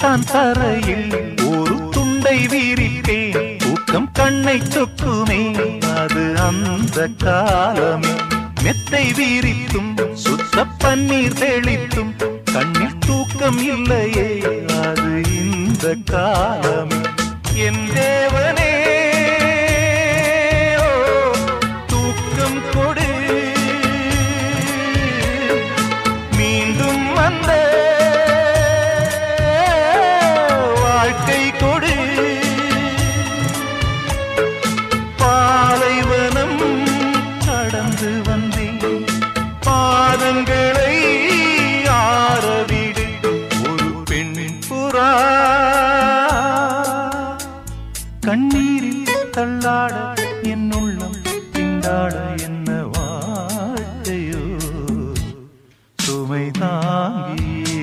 தான் தரையில் ஒரு துண்டை வீரிப்பேன். தூக்கம் கண்ணை சொக்குமே அது அந்த காலமே. மெத்தை வீரித்தும் சுத்த பன்னீர் தெளித்தும் கண்ணில் தூக்கம் இல்லையே அது இந்த காலமே. என் தேவனே முகா கண்ணீரில் தள்ளாட என் உள்ளம் திண்டாட என்ன வாழ்க்கையோ சுமை தாங்கியே.